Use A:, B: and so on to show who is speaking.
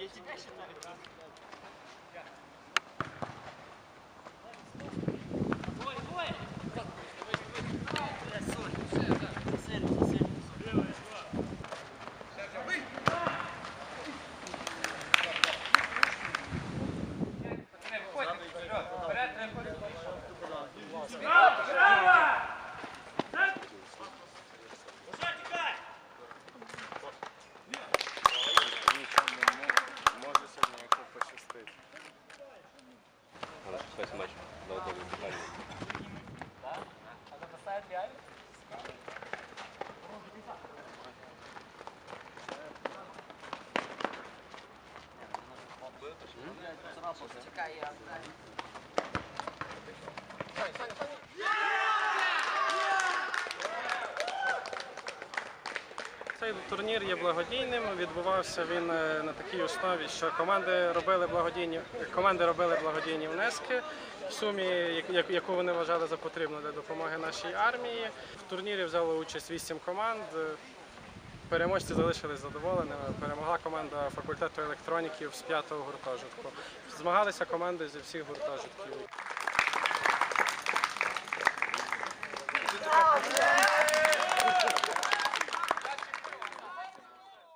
A: Я тебя считаю. faz
B: mais da outra vez. Tá? Agora sai a diária. Hum?
C: Cair, Цей турнір є благодійним. Відбувався він е, на такій основі, що команди робили благодійні команди робили благодійні внески в сумі, як- як- яку вони вважали за потрібну для допомоги нашій армії. В турнірі взяло участь вісім команд. Переможці залишились задоволеними. Перемогла команда факультету електроніків з п'ятого гуртожитку. Змагалися команди зі всіх гуртожитків.